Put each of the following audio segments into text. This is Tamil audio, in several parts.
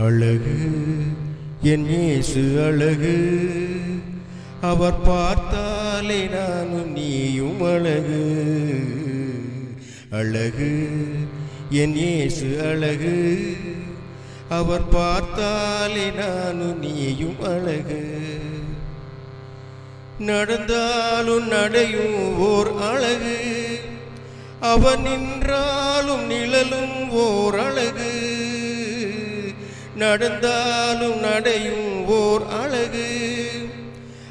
அழகு என் இயேசு அழகு. அவர் பார்த்தாலே நானும் நீயும் அழகு. அழகு என் இயேசு அழகு. அவர் பார்த்தாலே நானும் நீயும் அழகு. நடந்தாலும் நடையும் ஓர் அழகு. அவர் நின்றாலும் நிழலும் ஓர் அழகு நடந்தாலும் நடையும் ஓர் அழகு.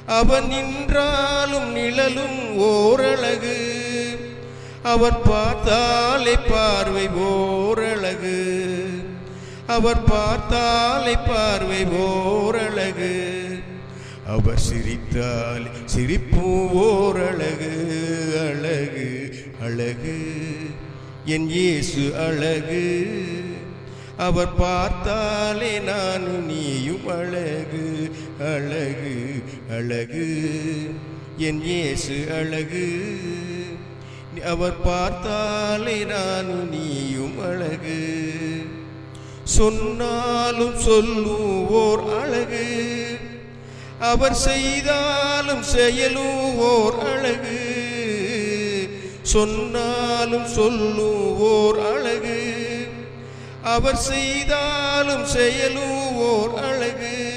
அவன் நின்றாலும் நிழலும் ஓரழகு. அவர் பார்த்தாலே பார்வை ஓரழகு. அவர் பார்த்தாலே பார்வை ஓரழகு. அவர் சிரித்தால் சிரிப்பு ஓரழகு. அழகு அழகு. என் இயேசு அழகு. அவர் பார்த்தாலே நானும் நீயும் அழகு அழகு அழகு. என் இயேசு அழகு. அவர் பார்த்தாலே நானும் நீயும் அழகு. சொன்னாலும் சொல்லும் ஓர் அழகு. அவர் செய்தாலும் செயலும் ஓர் அழகு. சொன்னாலும் சொல்லும் ஓர் அழகு. அவர் செய்தாலும் செயலும் ஓர் அழகு.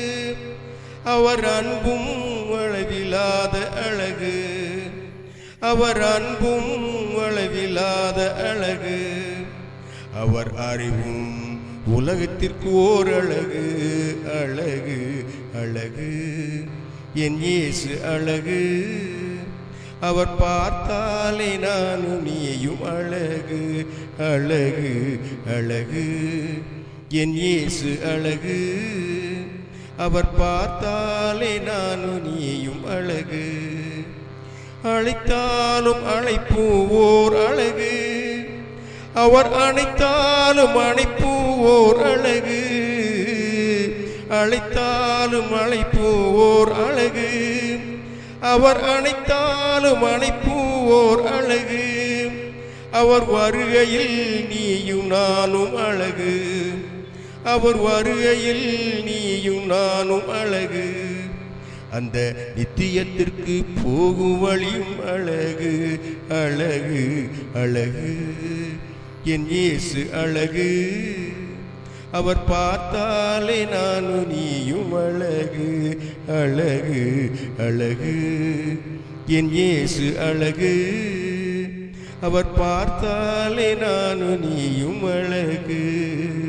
அவர் அன்பும் அளவில்லாத அழகு. அவர் அன்பும் அளவில்லாத அழகு. அவர் அறிவும் உலகத்திற்கு ஓர் அழகு. அழகு அழகு. என் இயேசு அழகு. அவர் பார்த்தாலே நான் நீயும் அழகு அழகு அழகு. என் இயேசு அழகு. அவர் பார்த்தாலே நான் நீயும் அழகு. அழைத்தாலும் அழைப்பு ஓர் அழகு. அவர் அணைத்தாலும் அணைப்பு ஓர் அழகு. அழைத்தாலும் அழைப்பு ஓர் அழகு. அவர் அணைத்தாலும் அணைப்பூவோர் அழகு. அவர் வருகையில் நீயும் நானும் அழகு. அவர் வருகையில் நீயும் நானும் அழகு. அந்த நித்தியத்திற்கு போகும் வழியும் அழகு அழகு அழகு. என் இயேசு அழகு. அவர் பார்த்தாலே நானும் நீயும் அழகு அழகு அழகு. என் இயேசு அழகு. அவர் பார்த்தாலே நானும் நீயும் அழகு.